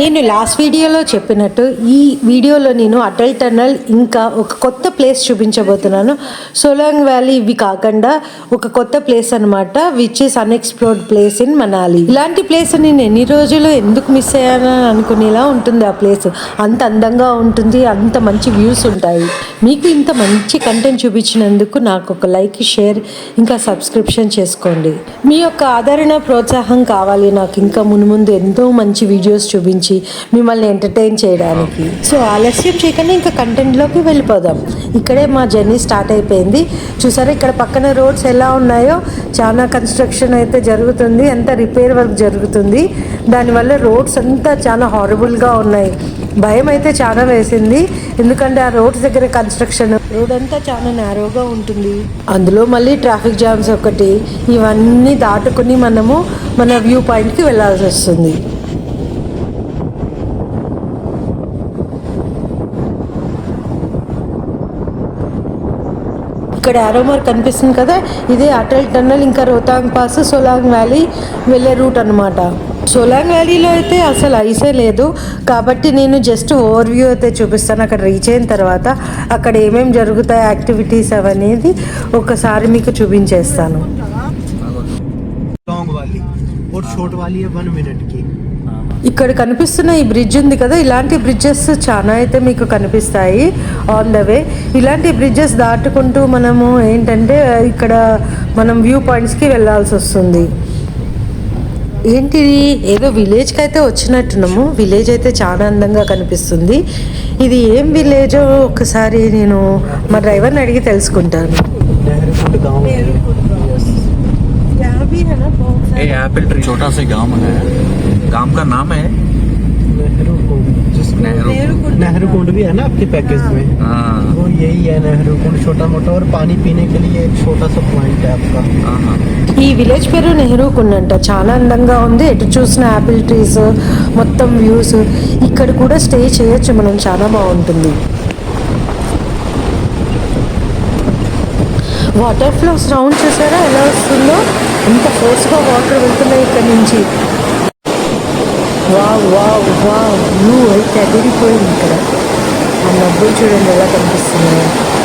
నేను లాస్ట్ వీడియోలో చెప్పినట్టు ఈ వీడియోలో నేను అటల్ టనల్ ఇంకా ఒక కొత్త ప్లేస్ చూపించబోతున్నాను. సోలాంగ్ వ్యాలీ ఇవి కాకుండా ఒక కొత్త ప్లేస్ అనమాట which is unexplored place in Manali ఇలాంటి ప్లేస్ నేను ఎన్ని రోజులు ఎందుకు మిస్ అయ్యానని అనుకునేలా ఉంటుంది ఆ ప్లేస్ అంత అందంగా ఉంటుంది అంత మంచి వ్యూస్ ఉంటాయి. మీకు ఇంత మంచి కంటెంట్ చూపించినందుకు నాకు ఒక లైక్ షేర్ ఇంకా సబ్స్క్రిప్షన్ చేసుకోండి. మీ యొక్క ఆదరణ ప్రోత్సాహం కావాలి. నాకు ఇంకా మునుముందు ఎంతో మంచి వీడియోస్ చూపించి మిమ్మల్ని ఎంటర్టైన్ చేయడానికి. సో ఆలస్యం చేయకుండా ఇంకా కంటెంట్లోకి వెళ్ళిపోదాం. ఇక్కడే మా జర్నీ స్టార్ట్ అయిపోయింది. చూసారా ఇక్కడ పక్కన రోడ్స్ ఎలా ఉన్నాయో? చాలా కన్స్ట్రక్షన్ అయితే జరుగుతుంది. అంత రిపేర్ వర్క్ జరుగుతుంది. దానివల్ల రోడ్స్ అంతా చాలా హారబుల్గా ఉన్నాయి. భయం అయితే చాలా వేసింది. ఎందుకంటే ఆ రోడ్స్ దగ్గర కన్స్ట్రక్షన్ రోడ్ అంతా చాలా నేరోగా ఉంటుంది. అందులో మళ్ళీ ట్రాఫిక్ జామ్స్ ఒకటి. ఇవన్నీ దాటుకుని మనము మన వ్యూ పాయింట్కి వెళ్ళాల్సి వస్తుంది. ఇక్కడ ఆరోమార్ కనిపిస్తుంది కదా ఇదే అటల్ టన్నల్ ఇంకా రోతాంగ్ పాస్ సోలాంగ్ వ్యాలీ వెళ్ళే రూట్ అనమాట సోలాంగ్ వ్యాలీలో అయితే అసలు ఐసే లేదు కాబట్టి నేను జస్ట్ ఓవర్ వ్యూ అయితే చూపిస్తాను అక్కడ రీచ్ అయిన తర్వాత అక్కడ ఏమేమి జరుగుతాయి యాక్టివిటీస్ అవనేది ఒకసారి మీకు చూపించేస్తాను लॉन्ग वाली और शॉर्ट वाली है वन मिनट की ఇక్కడ కనిపిస్తున్న ఈ బ్రిడ్జ్ ఉంది కదా ఇలాంటి బ్రిడ్జెస్ చాలా అయితే మీకు కనిపిస్తాయి ఆన్ ద వే ఇలాంటి బ్రిడ్జెస్ దాటుకుంటూ మనము ఏంటంటే ఇక్కడ మనం వ్యూ పాయింట్స్కి వెళ్ళాల్సి వస్తుంది ఏంటిది ఏదో విలేజ్కి అయితే వచ్చినట్టున్నాము విలేజ్ అయితే చాలా అందంగా కనిపిస్తుంది ఇది ఏం విలేజో ఒకసారి నేను మా డ్రైవర్ని అడిగి తెలుసుకుంటాను नेहरू गाँव यस ये एप्पल ट्री छोटा सा गांव है गांव का नाम है नेहरू कुंड जिसमें नेहरू नेहरू कुंड भी है ना आपके पैकेज में हाँ वो यही है नेहरू कुंड छोटा मोटा और पानी पीने के लिए एक छोटा सा पॉइंट है आपका हाँ हाँ ఈ విలేజ్ పేరు నెహ్రూ కుండంట చాలా అందంగా ఉంది ఎటు చూసిన యాపిల్ ట్రీస్ మొత్తం వ్యూస్ ఇక్కడ కూడా స్టే చేయొచ్చు మనం చాలా బాగుంటుంది వాటర్ ఫ్లోస్ రౌండ్ చూసారా ఎలా వస్తుందో ఎంత ఫోర్స్గా వాటర్ వెళ్తున్నాయి ఇక్కడ నుంచి వావ్ వావ్ వావ్. వ్యూ అయితే అదిరిపోయింది ఇక్కడ. ఆ మబ్బులు చూడండి ఎలా కనిపిస్తున్నాయో.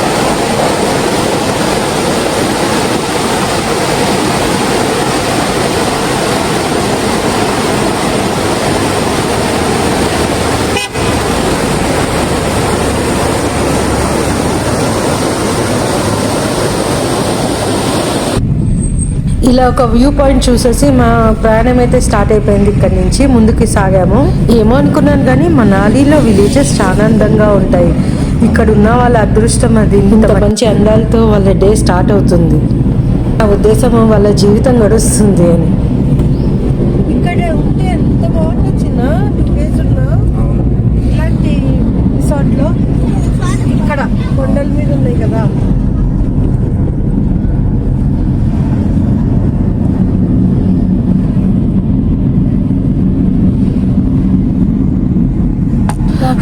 ఇలా ఒక వ్యూ పాయింట్ చూసేసి మా ప్రయాణం అయితే స్టార్ట్ అయిపోయింది ఇక్కడ నుంచి ముందుకి సాగాము. ఏమో అనుకున్నాను కానీ మనాలిలో విలేజెస్ చాలా అందంగా ఉంటాయి. ఇక్కడ ఉన్న వాళ్ళ అదృష్టం అది. ఇంత మంచి అందాలతో వాళ్ళ డే స్టార్ట్ అవుతుంది. నా ఉద్దేశం వాళ్ళ జీవితం గడుస్తుంది అని ఇక్కడ ఉంటే ఎంత బాగుంటుంది చిన్న టూ డేస్ ఉన్నా ఇలాంటి రిసార్ట్లో ఇక్కడ కొండల మీద ఉన్నాయి కదా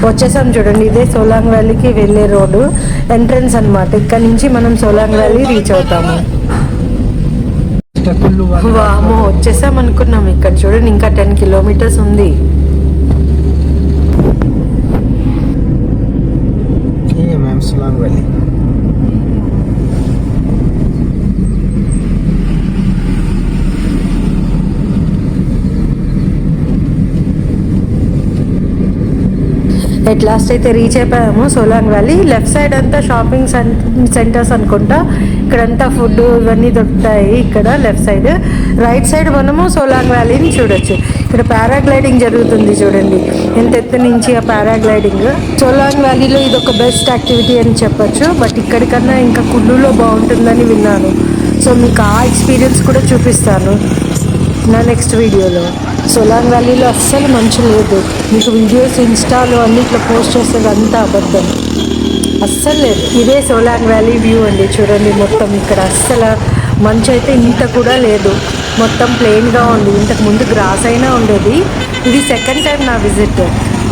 వచ్చేసాం చూడండి ఇదే సోలాంగ్ వ్యాలీకి వెళ్ళే రోడ్డు ఎంట్రన్స్ అనమాట ఇక్కడ నుంచి మనం సోలాంగ్ వ్యాలీ రీచ్ అవుతాము. వామో వచ్చేసాం అనుకున్నాం ఇక్కడ చూడండి ఇంకా టెన్ కిలోమీటర్స్ ఉంది. ఎట్ లాస్ట్ అయితే రీచ్ అయిపోయాము సోలాంగ్ వ్యాలీ లెఫ్ట్ సైడ్ అంతా షాపింగ్ సెంటర్స్ అనుకుంటా. ఇక్కడంతా ఫుడ్ ఇవన్నీ దొరుకుతాయి ఇక్కడ లెఫ్ట్ సైడ్ రైట్ సైడ్ మనము సోలాంగ్ వ్యాలీని చూడొచ్చు. ఇక్కడ పారాగ్లైడింగ్ జరుగుతుంది చూడండి. ఎంత ఎత్తు నుంచి ఆ పారాగ్లైడింగ్ సోలాంగ్ వ్యాలీలో ఇది ఒక బెస్ట్ యాక్టివిటీ అని చెప్పొచ్చు. బట్ ఇక్కడికన్నా ఇంకా కుళ్ళులో బాగుంటుందని విన్నాను. సో మీకు ఆ ఎక్స్పీరియన్స్ కూడా చూపిస్తాను. నా నెక్స్ట్ వీడియోలో సోలాంగ్ వ్యాలీలో అస్సలు మంచు లేదు. మీకు వీడియోస్ ఇన్స్టాలో అన్నిట్లో పోస్ట్ చేసేది అంతా అబద్ధం. అస్సలు లేదు. ఇదే సోలాంగ్ వ్యాలీ వ్యూ అండి. చూడండి మొత్తం ఇక్కడ అస్సలు మంచు అయితే ఇంత కూడా లేదు. మొత్తం ప్లెయిన్గా ఉంది. ఇంతకు ముందు గ్రాస్ అయినా ఉండేది. ఇది సెకండ్ టైం నా విజిట్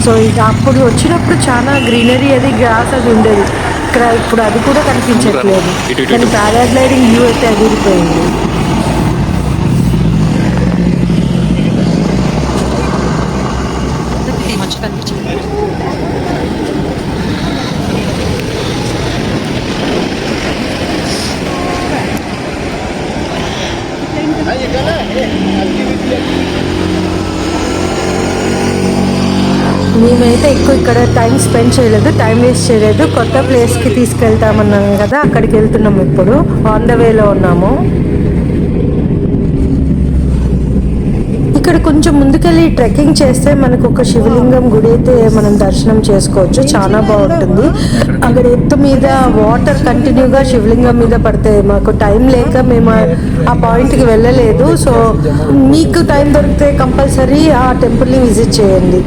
సో ఇది అప్పుడు వచ్చినప్పుడు చాలా గ్రీనరీ అది గ్రాస్ అది ఉండేది. ఇక్కడ ఇప్పుడు అది కూడా కనిపించట్లేదు. కానీ పారాగ్లైడింగ్ వ్యూ అయితే అదిరిపోయింది మచ్ కనిపించింది మేమైతే ఎక్కువ ఇక్కడ టైం స్పెండ్ చేయలేదు టైం వేస్ట్ చేయలేదు. కొత్త ప్లేస్కి తీసుకెళ్తామన్నాం కదా అక్కడికి వెళ్తున్నాం ఇప్పుడు. ఆన్ ద వేలో ఉన్నాము. ఇక్కడ కొంచెం ముందుకెళ్ళి ట్రెక్కింగ్ చేస్తే మనకు ఒక శివలింగం గుడి అయితే మనం దర్శనం చేసుకోవచ్చు. చాలా బాగుంటుంది. అక్కడ ఎత్తు మీద వాటర్ కంటిన్యూగా శివలింగం మీద పడతాయి మాకు టైం లేక మేము ఆ- ఆ పాయింట్కి వెళ్ళలేదు. సో మీకు టైం దొరికితే కంపల్సరీ ఆ టెంపుల్ని విజిట్ చేయండి.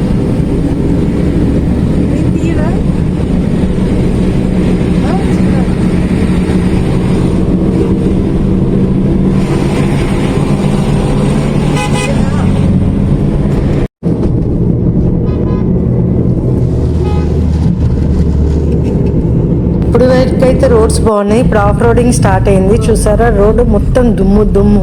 ఇప్పుడు అయితే రోడ్స్ బాగున్నాయి. ఇప్పుడు ఆఫ్ రోడింగ్ స్టార్ట్ అయింది. చూసారా? రోడ్డు మొత్తం దుమ్ము దుమ్ము.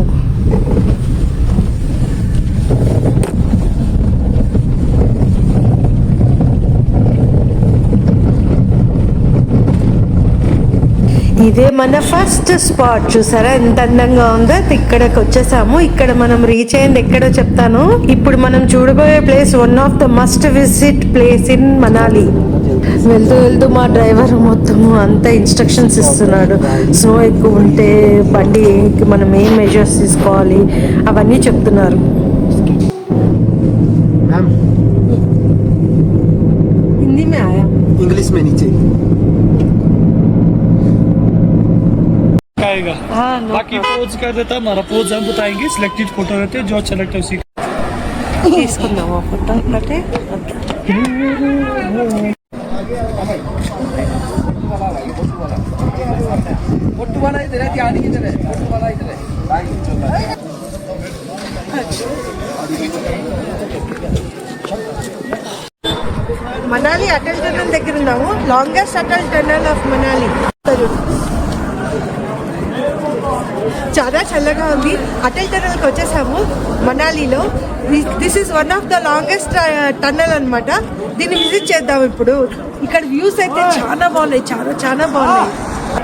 ఇదే మన ఫస్ట్ స్పాట్. చూసారా? ఎంత అందంగా ఉందో. ఇక్కడికి వచ్చేసాము. ఇక్కడ మనం రీచ్ అయింది ఎక్కడో చెప్తాను. ఇప్పుడు మనం చూడబోయే place one of the must visit place in Manali వెళ్తూ వెళ్తూ మా డ్రైవర్ మొత్తము అంతా ఇన్స్ట్రక్షన్స్ ఇస్తున్నాడు స్నో ఎక్కువ ఉంటే బండి మనం ఏం మెజర్స్ తీసుకోవాలి అవన్నీ చెప్తున్నారు मैम హిందీ మే ఆయా इंग्लिश में नीचे आएगा बाकी पोज कर देता हमारा पोज हम बताएंगे सिलेक्टेड फोटो रहते हैं जो अच्छा लगता है उसी का తీసుకుందాము ఫోటో ఒకటి మనాలి అటల్ టనల్ దగ్గర ఉన్నాము. Longest Atal tunnel of Manali చాలా చల్లగా ఉంది. అటల్ టనల్కి వచ్చేసాము మనాలిలో. This is one of the longest tunnel అన్నమాట. దీన్ని విజిట్ చేద్దాం ఇప్పుడు. ఇక్కడ వ్యూస్ అయితే చాలా బాగున్నాయి చాలా చాలా బాగున్నాయి.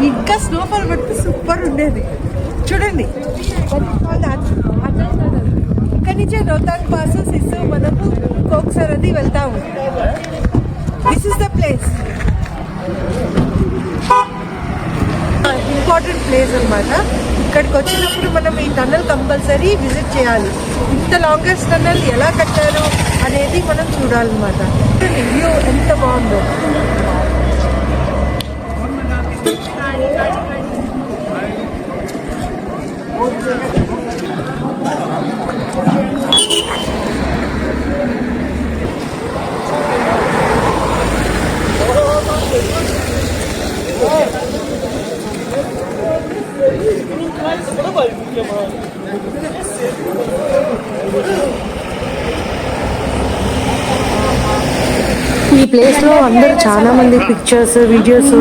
ఇంకా స్నోఫాల్ పడితే సూపర్ ఉండేది. చూడండి. ఇక్కడి నుంచే రోహతాంగ్ పాస్ సిస్సు మనము కోక్సర్ అది వెళ్తాము. This is the place important place అన్నమాట. ఇక్కడికి వచ్చినప్పుడు మనం ఈ టన్నల్ కంపల్సరీ విజిట్ చేయాలి. ఇంత లాంగెస్ట్ టన్నల్ ఎలా కట్టారు అనేది మనం చూడాలన్నమాట. వ్యూ ఎంత బాగుందో. ఈ ప్లేస్లో అందరూ చాలా మంది పిక్చర్స్ వీడియోస్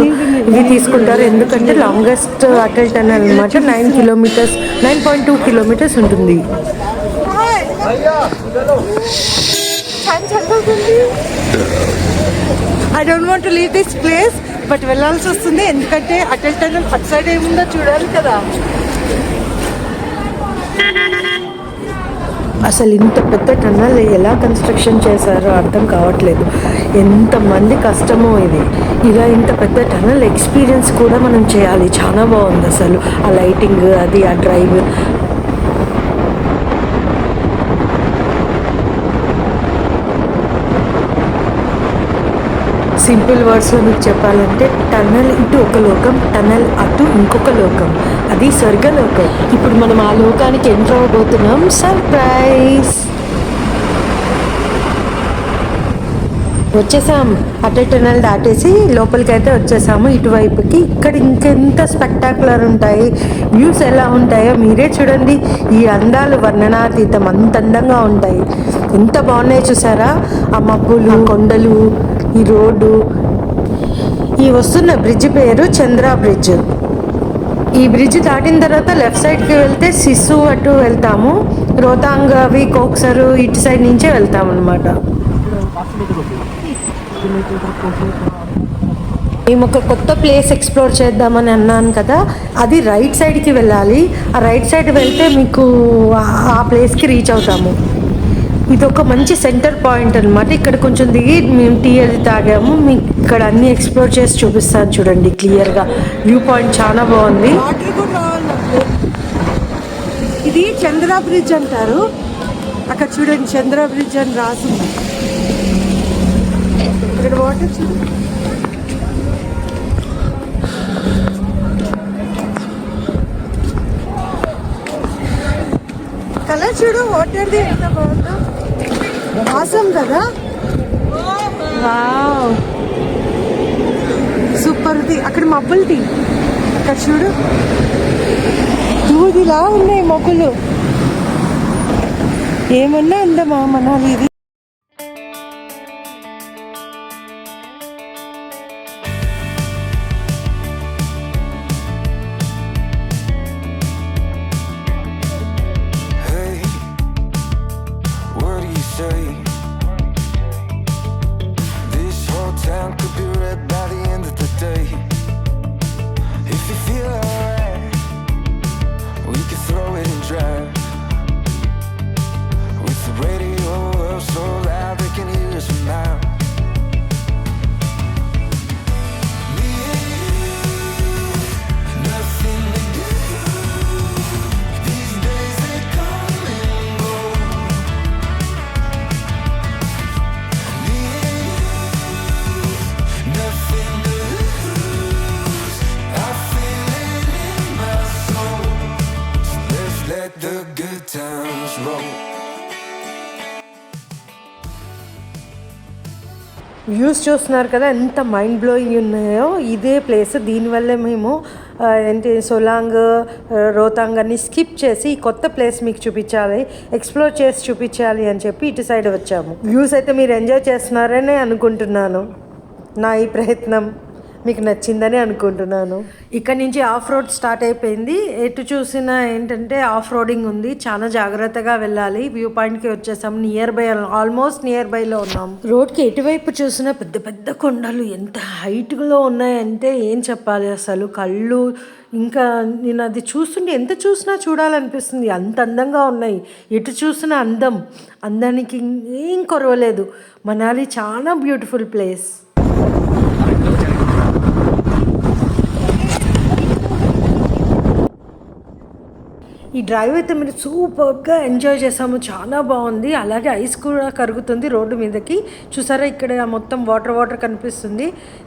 ఇవి తీసుకుంటారు. ఎందుకంటే లాంగెస్ట్ అటల్ టనల్ అనమాట nine kilometres nine point two kilometres ఉంటుంది. I don't want leave this place but వెళ్ళాల్సి వస్తుంది. ఎందుకంటే అటల్ టనల్ అటు సైడ్ ఏముందో చూడాలి కదా. అసలు ఇంత పెద్ద టన్నల్ ఎలా కన్స్ట్రక్షన్ చేశారో అర్థం కావట్లేదు. ఎంతమంది కష్టమో ఇది. ఇలా ఇంత పెద్ద టన్నల్ ఎక్స్పీరియన్స్ కూడా మనం చేయాలి. చాలా బాగుంది అసలు. ఆ లైటింగ్ అది ఆ డ్రైవ్ సింపుల్ వర్డ్స్లో మీకు చెప్పాలంటే టన్నల్ ఇటు ఒక లోకం టన్నల్ అటు ఇంకొక లోకం. అది స్వర్గలోకం. ఇప్పుడు మనం ఆ లోకానికి ఎంటర్ అవ్వబోతున్నాం. సర్ప్రైజ్ వచ్చేసాం. అటు టనల్ దాటేసి లోపలికి అయితే వచ్చేసాము. ఇటువైపుకి ఇక్కడ ఇంకెంత స్పెక్టాకులర్ ఉంటాయి వ్యూస్ ఎలా ఉంటాయో మీరే చూడండి. ఈ అందాలు వర్ణనాతీతం అంత అందంగా ఉంటాయి. ఎంత బాగున్నాయి చూసారా? ఆ మబ్బులు కొండలు ఈ రోడ్డు ఈ వస్తున్న బ్రిడ్జ్ పేరు చంద్ర బ్రిడ్జ్. ఈ బ్రిడ్జ్ దాటిన తర్వాత లెఫ్ట్ సైడ్కి వెళ్తే సిస్సు అటు వెళ్తాము రోతాంగ్ అవి కోక్సరు ఇటు సైడ్ నుంచే వెళ్తాం అనమాట మేము ఒక కొత్త ప్లేస్ ఎక్స్ప్లోర్ చేద్దామని అన్నాను కదా అది రైట్ సైడ్కి వెళ్ళాలి. ఆ రైట్ సైడ్ వెళ్తే మీకు ఆ ప్లేస్కి రీచ్ అవుతాము. ఇది ఒక మంచి సెంటర్ పాయింట్ అనమాట ఇక్కడ కొంచెం దిగి మేము టీ అది తాగాము. మీకు ఇక్కడ అన్ని ఎక్స్ప్లోర్ చేసి చూపిస్తాను చూడండి క్లియర్గా వ్యూ పాయింట్ చాలా బాగుంది. వాటర్ కూడా ఇది చంద్ర బ్రిడ్జ్ అంటారు. అక్కడ చూడండి చంద్ర బ్రిడ్జ్ అని రాసింది. ఇక్కడ వాటర్ చూడండి కలర్ చూడు వాటర్ది ఎంత బాగుంది. వాసం కదా? వావ్ సూపర్ ది. అక్కడ మబ్బులది అక్కడ చూడు. దూదిలా ఉన్నాయి మొక్కలు ఏమన్నా అందమా మనాలి ఇది వ్యూస్ చూస్తున్నారు కదా ఎంత మైండ్ బ్లోయింగ్ ఉన్నాయో ఇదే ప్లేస్ దీనివల్లే మేము ఏంటి సోలాంగ్ రోతాంగ్ అన్ని స్కిప్ చేసి ఈ కొత్త ప్లేస్ మీకు చూపించాలి ఎక్స్ప్లోర్ చేసి చూపించాలి అని చెప్పి ఇటు సైడ్ వచ్చాము. వ్యూస్ అయితే మీరు ఎంజాయ్ చేస్తున్నారనే అనుకుంటున్నాను. నా ఈ ప్రయత్నం. మీకు నచ్చిందని అనుకుంటున్నాను. ఇక్కడ నుంచి ఆఫ్ రోడ్ స్టార్ట్ అయిపోయింది. ఎటు చూసినా ఏంటంటే ఆఫ్ రోడింగ్ ఉంది. చాలా జాగ్రత్తగా వెళ్ళాలి. వ్యూ పాయింట్కి వచ్చేసాం. నియర్ బై ఆల్మోస్ట్ నియర్ బైలో ఉన్నాం. రోడ్కి ఎటువైపు చూసినా పెద్ద పెద్ద కొండలు ఎంత హైట్లో ఉన్నాయంటే ఏం చెప్పాలి అసలు? కళ్ళు ఇంకా నేను అది చూస్తుంటే ఎంత చూసినా చూడాలనిపిస్తుంది. అంత అందంగా ఉన్నాయి. ఎటు చూసినా అందం. అందానికి ఏం కొరవలేదు. మనాలి చాలా బ్యూటిఫుల్ ప్లేస్ ఈ డ్రైవ్ అయితే మీరు సూపర్గా ఎంజాయ్ చేసాము చాలా బాగుంది. అలాగే ఐస్ కూడా కరుగుతుంది రోడ్డు మీదకి. చూసారా ఇక్కడ మొత్తం వాటర్ వాటర్ కనిపిస్తుంది.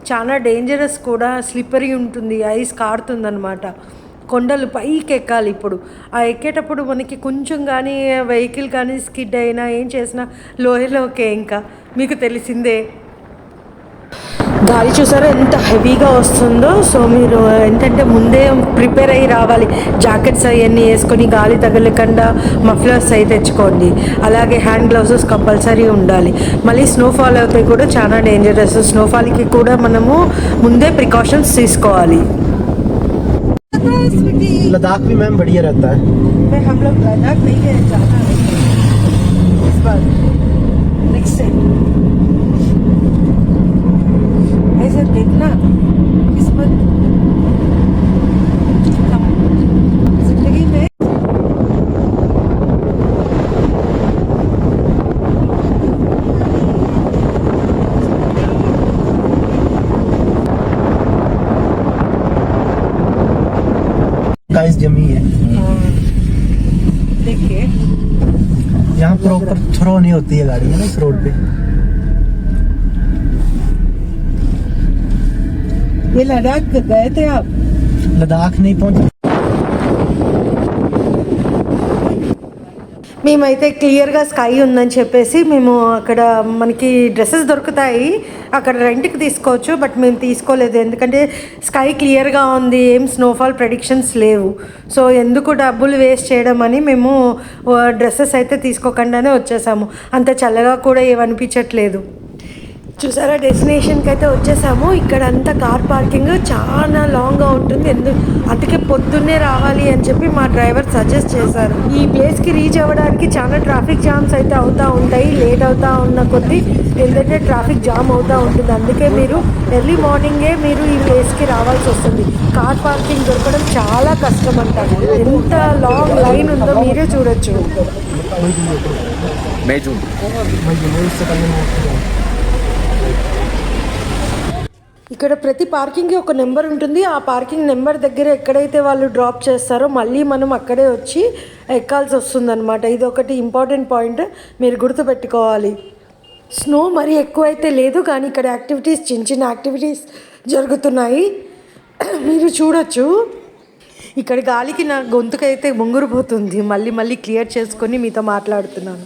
చాలా డేంజరస్ కూడా స్లిప్పరీ ఉంటుంది. ఐస్ కారుతుందనమాట కొండలు పైకి ఎక్కాలి ఇప్పుడు. ఆ ఎక్కేటప్పుడు మనకి కొంచెం కానీ వెహికల్ కానీ స్కిడ్ అయినా ఏం చేసినా లోయలోకే ఇంకా. మీకు తెలిసిందే. గాలి చూసారా ఎంత హెవీగా వస్తుందో సో మీరు ఏంటంటే ముందే ప్రిపేర్ అయ్యి రావాలి జాకెట్స్ అవన్నీ వేసుకొని గాలి తగలకుండా మఫ్లర్స్ అయి తెచ్చుకోండి అలాగే హ్యాండ్ గ్లౌజెస్ కంపల్సరీ ఉండాలి మళ్ళీ స్నోఫాల్ అయితే కూడా చాలా డేంజరస్ స్నోఫాల్కి కూడా మనము ముందే ప్రికాషన్స్ తీసుకోవాలి लद्दाख भी मैम बढ़िया रहता है मैं हम लोग लद्दाख नहीं गए जाना है इस बार देखना। किस्मत। ज़िंदगी में गाइस जमी है। देखिए। यहाँ प्रॉपर थ्रो नहीं होती है गाड़ी है ना इस रोड पे? ये लद्दाख गए थे आप लद्दाख नहीं पहुंचे మేమైతే క్లియర్గా స్కై ఉందని చెప్పేసి మేము అక్కడ మనకి డ్రెస్సెస్ దొరుకుతాయి అక్కడ రెంట్కి తీసుకోవచ్చు బట్ మేము తీసుకోలేదు ఎందుకంటే స్కై క్లియర్గా ఉంది ఏం స్నోఫాల్ ప్రెడిక్షన్స్ లేవు సో ఎందుకు డబ్బులు వేస్ట్ చేయడం అని మేము డ్రెస్సెస్ అయితే తీసుకోకుండానే వచ్చేసాము అంత చల్లగా కూడా ఏమనిపించట్లేదు చూసారా? డెస్టినేషన్కి అయితే వచ్చేసాము. ఇక్కడ అంతా కార్ పార్కింగ్ చాలా లాంగ్గా ఉంటుంది. ఎందుకు అందుకే పొద్దున్నే రావాలి అని చెప్పి మా డ్రైవర్ సజెస్ట్ చేశారు. ఈ ప్లేస్కి రీచ్ అవ్వడానికి చాలా ట్రాఫిక్ జామ్స్ అయితే అవుతూ ఉంటాయి. లేట్ అవుతూ ఉన్న కొద్దీ ఎందుకంటే ట్రాఫిక్ జామ్ అవుతూ ఉంటుంది. అందుకే మీరు ఎర్లీ మార్నింగే మీరు ఈ ప్లేస్కి రావాల్సి వస్తుంది. కార్ పార్కింగ్ దొరకడం చాలా కష్టం అంటారు ఎంత లాంగ్ లైన్ ఉందో మీరే చూడొచ్చు. ఇక్కడ ప్రతి పార్కింగ్కి ఒక నెంబర్ ఉంటుంది. ఆ పార్కింగ్ నెంబర్ దగ్గర ఎక్కడైతే వాళ్ళు డ్రాప్ చేస్తారో మళ్ళీ మనం అక్కడే వచ్చి ఎక్కాల్సి వస్తుందన్నమాట. ఇది ఒకటి ఇంపార్టెంట్ పాయింట్ మీరు గుర్తుపెట్టుకోవాలి. స్నో మరీ ఎక్కువైతే లేదు కానీ ఇక్కడ యాక్టివిటీస్ చిన్న చిన్న యాక్టివిటీస్ జరుగుతున్నాయి. మీరు చూడొచ్చు. ఇక్కడ గాలికి నా గొంతుకైతే ముంగురుపోతుంది మళ్ళీ మళ్ళీ క్లియర్ చేసుకొని మీతో మాట్లాడుతున్నాను.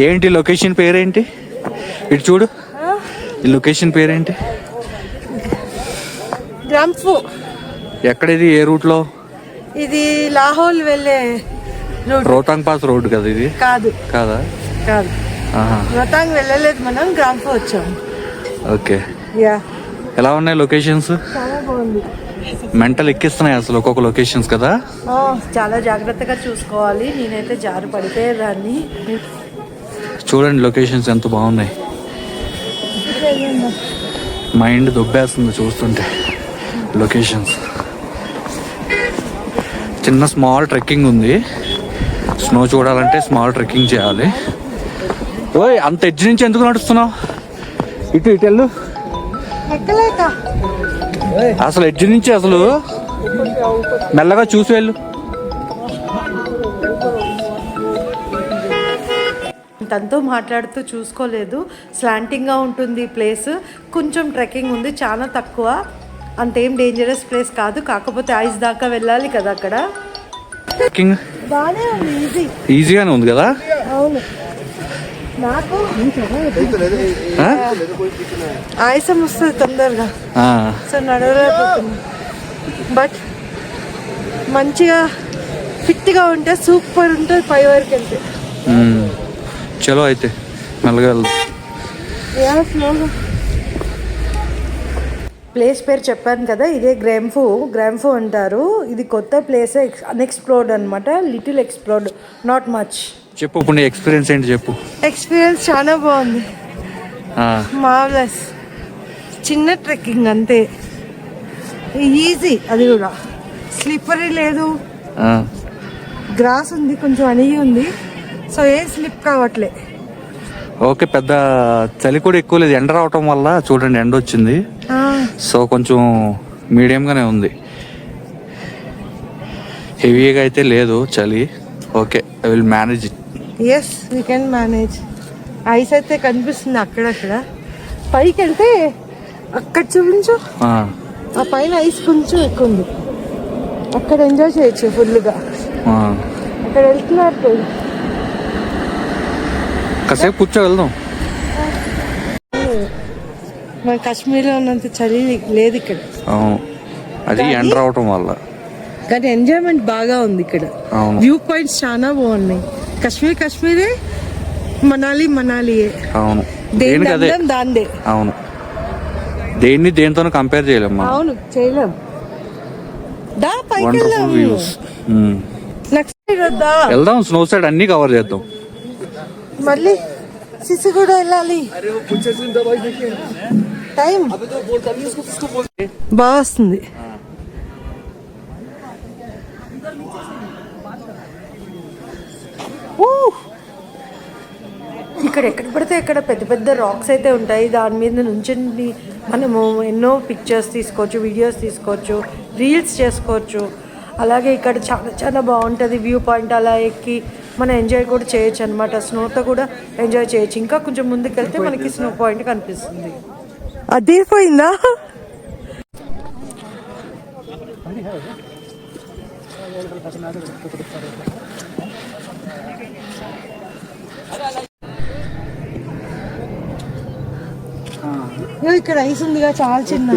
ఏంటి లొకేషన్ పేరేంటి? ఇటు చూడు. ఈ లొకేషన్ పేరేంటి? గ్రంఫు ఎక్కడిది? ఏ రూట్లో ఇది లాహోల్ వెళ్ళే రూట్ రోతాంగ్ పాస్ రోడ్ కదా ఇది? కాదు. కాదా? కాదు. వ్రతాంగ్ వెళ్ళలేదు మనం గ్రాంఫో వచ్చాం. ఓకే. యా. ఎలా ఉన్నాయి లొకేషన్స్? చాలా బాగుంది. మెంటల్ ఎక్కిస్తున్నాయి అసలు ఒక్కొక్క లొకేషన్స్ కదా? చాలా జాగ్రత్తగా చూసుకోవాలి. నేనైతే జారు పడిపోయేదాన్ని. చూడండి లొకేషన్స్ ఎంత బాగున్నాయి. మైండ్ దొబ్బేస్తుంది చూస్తుంటే. లొకేషన్స్. చిన్న స్మాల్ ట్రెక్కింగ్ ఉంది. స్నో చూడాలంటే స్మాల్ ట్రెక్కింగ్ చేయాలి. ఓయ్ అంత ఎడ్జ్ నుంచి ఎందుకు నడుస్తున్నావు? ఇటు ఇటు వెళ్ళు. అసలు ఎడ్జ్ నుంచి అసలు? మెల్లగా చూసి వెళ్ళు. తనతో మాట్లాడుతూ చూసుకోలేదు. స్లాంటింగ్గా ఉంటుంది ప్లేస్. కొంచెం ట్రెక్కింగ్ ఉంది చాలా తక్కువ. అంతేం డేంజరస్ ప్లేస్ కాదు. కాకపోతే ఐస్ దాకా వెళ్ళాలి కదా అక్కడ. ఈజీగానే ఉంది కదా? అవును. నాకు? ఆయాసం వస్తుంది తొందరగా. సో నడవలేకపోతుంది బట్ మంచిగా ఫిట్గా ఉంటే సూపర్ ఉంటుంది పై వరకు వెళ్తే. చలో అయితే మెల్లగా వెళ్దాం. ప్లేస్ పేరు చెప్పాను కదా ఇదే గ్రాంఫు గ్రాంఫు అంటారు. ఇది కొత్త ప్లేస్ అన్ఎక్స్ప్లోర్డ్ అనమాట లిటిల్ ఎక్స్ప్లోర్డ్ నాట్ మచ్ చెప్పు ఇప్పుడు ఎక్స్పీరియన్స్ ఏంటి చెప్పు. ఎక్స్పీరియన్స్ చాలా బాగుంది. ఆ, మావ్లెస్ చిన్న ట్రెక్కింగ్ అంతే. ఈజీ అది కూడా. స్లిప్పరీ లేదు. ఆ. గ్రాస్ ఉంది కొంచెం అణిగి ఉంది. సో ఏం స్లిప్ కావట్లే. ఓకే పెద్ద చలి కూడా ఎక్కువ లేదు. ఎండ రావటం వల్ల చూడండి ఎండ వచ్చింది. సో కొంచెం మీడియంగానే ఉంది. హెవీగా అయితే లేదు చలి. Okay I will manage it as we can manage ice అయితే కనిపిస్తుంది అక్కడక్కడ. పైకి వెళ్తే అక్కడ చూపించు. ఆ. పైన ఐస్ కొంచెం ఎక్కువ ఉంది. అక్కడ ఎంజాయ్ చేయొచ్చు ఫుల్గా అక్కడ వెళ్తున్నారు. కాసేపు కూర్చో వెళ్దాం మన కాశ్మీర్లో ఉన్నంత చలి లేదు ఇక్కడ. అవును. అది ఎండ రావటం వల్ల. కానీ ఎంజాయ్మెంట్ బాగా ఉంది ఇక్కడ. వ్యూ పాయింట్స్ చాలా బాగున్నాయి. కాశ్మీర్ కాశ్మీరే మనాలి మనాలియే. అవును. దేని అదే? దాందే. అవును. దేన్ని దేనితోనూ కంపేర్ చేయలేమ్మా అవును చేయలేం. దా పైకి వద్దా వెళ్దాం స్నో సైడ్ అన్ని కవర్ చేద్దాం. మళ్ళీ సిసి కూడా వెళ్ళాలి. టైం. బాగా వస్తుంది. ఇక్కడ ఎక్కడ పడితే ఎక్కడ పెద్ద పెద్ద రాక్స్ అయితే ఉంటాయి. దాని మీద నుంచి మనము ఎన్నో పిక్చర్స్ తీసుకోవచ్చు వీడియోస్ తీసుకోవచ్చు రీల్స్ చేసుకోవచ్చు. అలాగే ఇక్కడ చాలా చాలా బాగుంటుంది వ్యూ పాయింట్ అలా ఎక్కి మనం ఎంజాయ్ కూడా చేయొచ్చు అనమాట స్నోతో కూడా ఎంజాయ్ చేయొచ్చు. ఇంకా కొంచెం ముందుకు వెళ్తే మనకి స్నో పాయింట్ కనిపిస్తుంది. అది పోయిందా ఇగో ఇక్కడ ఐస్ ఉందిగా చాలా చిన్న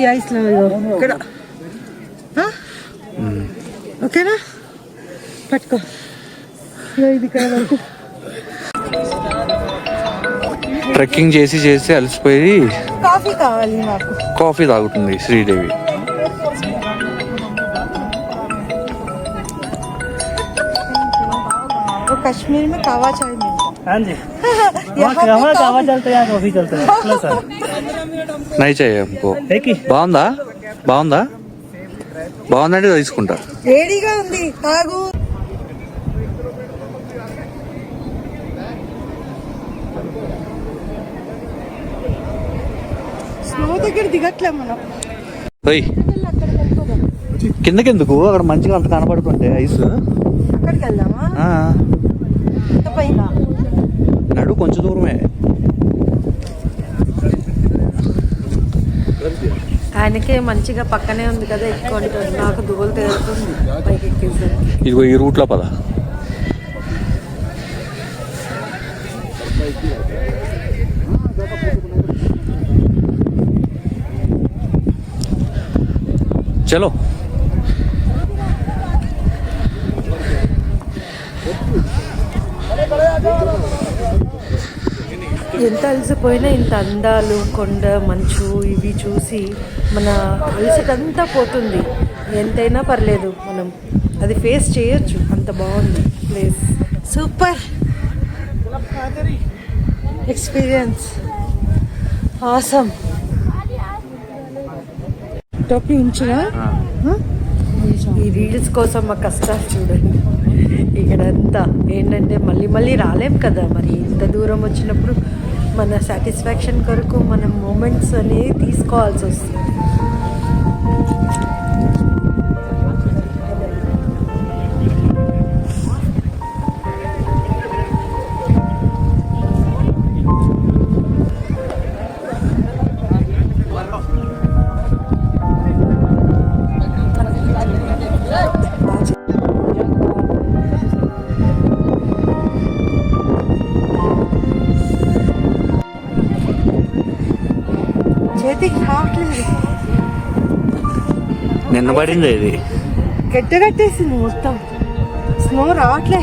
ఈ ఐస్లో ఇగో ఇక్కడ? ఓకేనా పట్టుకో ఇగో ఇది ఇక్కడ వరకు ట్రెక్కింగ్ చేసి చేసి అలసిపోయి కాఫీ కావాలి నాకు కాఫీ తాగుతుంది శ్రీదేవి वो कश्मीर में कावा चाय मिलता हाँ जी है वहाँ यहाँ वहाँ पे कावा कॉफी- चलते हैं यहाँ कॉफी चलते हैं चलो सर నై చేయ ఇంకో है कि బాగుందా బాగుందా బాగుందంటే తీసుకుంటా. వేడిగా ఉంది తాగు. స్నో దగ్గర దిగట్లే మనం. కిందకెందుకు? అక్కడ మంచిగా అంత కనబడుతుంటే ఐస్. అక్కడికి వెళ్దామా? నడు కొంచెం దూరమే. ఆయనకే మంచిగా పక్కనే ఉంది కదా ఎక్కువ నాకు దువ్వలు తేలుతుంది. పైకి ఎక్కేసరికి. ఇదిగో ఈ రూట్లో పద. చలో. ఎంత అలసిపోయినా ఇంత అందాలు కొండ మంచు ఇవి చూసి మన అలసటంతా పోతుంది. ఎంతైనా పర్లేదు మనం అది ఫేస్ చేయొచ్చు. అంత బాగుంది ప్లేస్. సూపర్. ఎక్స్పీరియన్స్. ఆసమ్. టోపీ ఉంచుగా ఈ రీల్స్ కోసం మా కష్టాలు చూడండి. ఇక్కడంతా ఏంటంటే మళ్ళీ మళ్ళీ రాలేం కదా మరి. ఇంత దూరం వచ్చినప్పుడు మన సాటిస్ఫాక్షన్ కొరకు మనం మూమెంట్స్ అనేవి తీసుకోవాల్సి వస్తుంది. పడింది ఇది. కట్టేసింది మొత్తం. స్నో రావట్లే.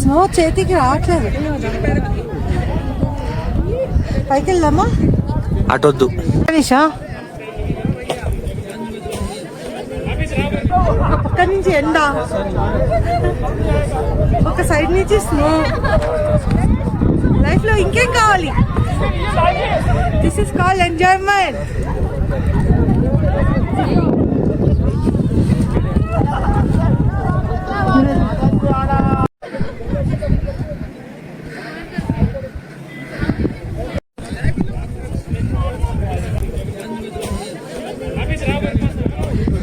స్నో చేతికి రావట్లేదు పైకి వెళ్దామా అటొద్దు. నిషా? ఎండ. ఒక సైడ్ నుంచి స్నో. లైఫ్లో ఇంకేం కావాలి? This is call enjoyment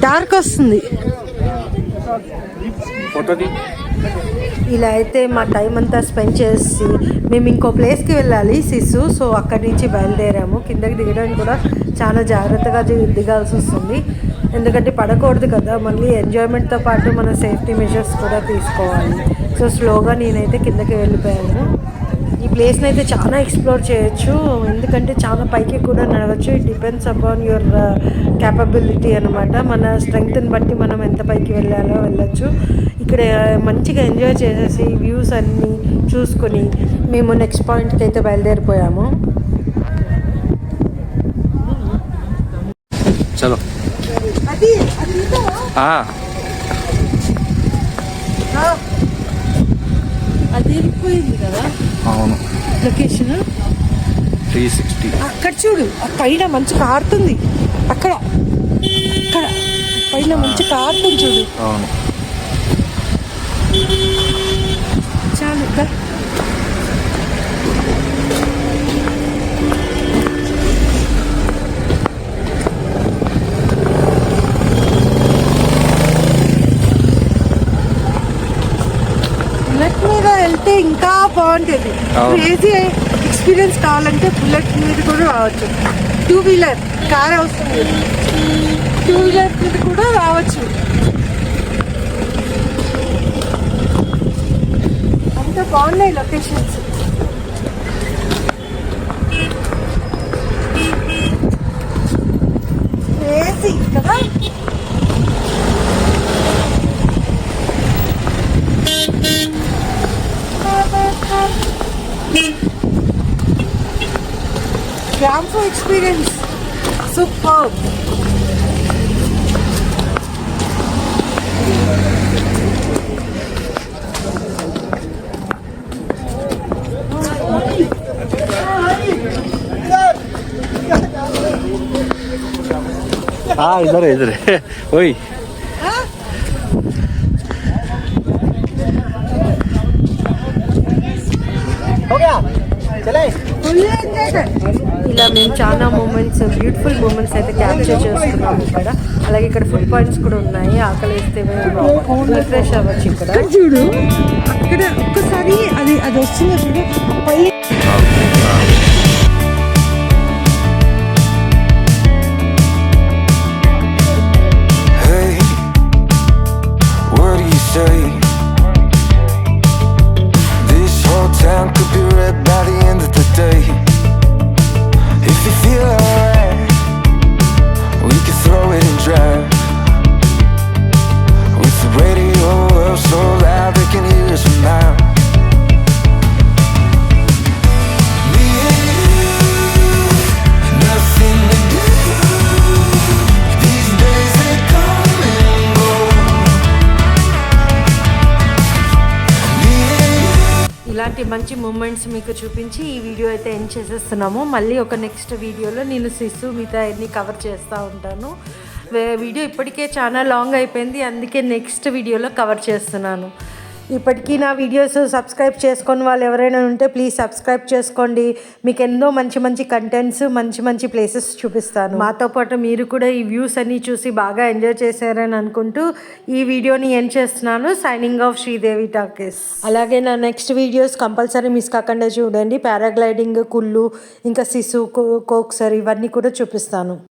dark వస్తుంది. కొత్తది ఇలా అయితే మా టైం అంతా స్పెండ్ చేసి మేము ఇంకో ప్లేస్కి వెళ్ళాలి సిస్సు. సో అక్కడి నుంచి బయలుదేరాము. కిందకి దిగడానికి కూడా చాలా జాగ్రత్తగా దిగాల్సి వస్తుంది. ఎందుకంటే పడకూడదు కదా. మళ్ళీ ఎంజాయ్మెంట్తో పాటు మన సేఫ్టీ మెజర్స్ కూడా తీసుకోవాలి. సో స్లోగా నేనైతే కిందకి వెళ్ళిపోయాను. ఈ ప్లేస్ని అయితే చాలా ఎక్స్ప్లోర్ చేయొచ్చు. ఎందుకంటే చాలా పైకి కూడా నడవచ్చు. It depends upon your capability అనమాట మన స్ట్రెంగ్త్ని బట్టి మనం ఎంత పైకి వెళ్ళాలో వెళ్ళొచ్చు. ఇక్కడ మంచిగా ఎంజాయ్ చేసేసి వ్యూస్ అన్నీ చూసుకొని మేము నెక్స్ట్ పాయింట్కి అయితే బయలుదేరిపోయాము. చలో. అది అది ఆ, అది వెళ్ళిపోయింది కదా? అవును. లొకేషన్ త్రీ సిక్స్టీ అక్కడ చూడు పైన మంచి కారుతుంది. అక్కడ అక్కడ పైన మంచి కారుతుంది చూడు. అవును. చాలు ఇంకా బాగుంటుంది. క్రేజీ ఎక్స్పీరియన్స్ కావాలంటే బుల్లెట్ మీద కూడా రావచ్చు. టూ వీలర్ కార్ అవసరం లేదు. టూ వీలర్ మీద కూడా రావచ్చు. అంత బాగున్నాయి లొకేషన్స్ క్రేజీ కదా? Groundful experience. Superb. ಹಾ ಇದಾರೆ ಇದಾರೆ ಓಯ್ ఇలా మేము చాలా మూమెంట్స్ బ్యూటిఫుల్ మూమెంట్స్ అయితే క్యాప్చర్ చేస్తున్నాం ఇక్కడ. అలాగే ఇక్కడ ఫుడ్ పాయింట్స్ కూడా ఉన్నాయి. ఆకలి వేస్తే రిఫ్రెష్ అవ్వచ్చు ఇక్కడ. చూడు అక్కడ ఒక్కసారి అది అది వస్తుంది చూడు పై మంచి మూమెంట్స్ మీకు చూపించి ఈ వీడియో అయితే ఎండ్ చేసేస్తున్నాము. మళ్ళీ ఒక నెక్స్ట్ వీడియోలో నేను శిశు మిగతా అన్ని కవర్ చేస్తూ ఉంటాను. వీడియో ఇప్పటికే చాలా లాంగ్ అయిపోయింది. అందుకే నెక్స్ట్ వీడియోలో కవర్ చేస్తున్నాను. ఇప్పటికీ నా వీడియోస్ సబ్స్క్రైబ్ చేసుకొని వాళ్ళు ఎవరైనా ఉంటే ప్లీజ్ సబ్స్క్రైబ్ చేసుకోండి. మీకు ఎన్నో మంచి మంచి కంటెంట్స్ మంచి మంచి ప్లేసెస్ చూపిస్తాను. మాతో పాటు మీరు కూడా ఈ వ్యూస్ అన్ని చూసి బాగా ఎంజాయ్ చేశారని అనుకుంటూ ఈ వీడియోని ఎండ్ చేస్తున్నాను. సైనింగ్ ఆఫ్ శ్రీదేవి టాకీస్ అలాగే నా నెక్స్ట్ వీడియోస్ కంపల్సరీ మిస్ కాకుండా చూడండి. పారాగ్లైడింగ్ కుళ్ళు ఇంకా సిసు కోక్సర్ ఇవన్నీ కూడా చూపిస్తాను.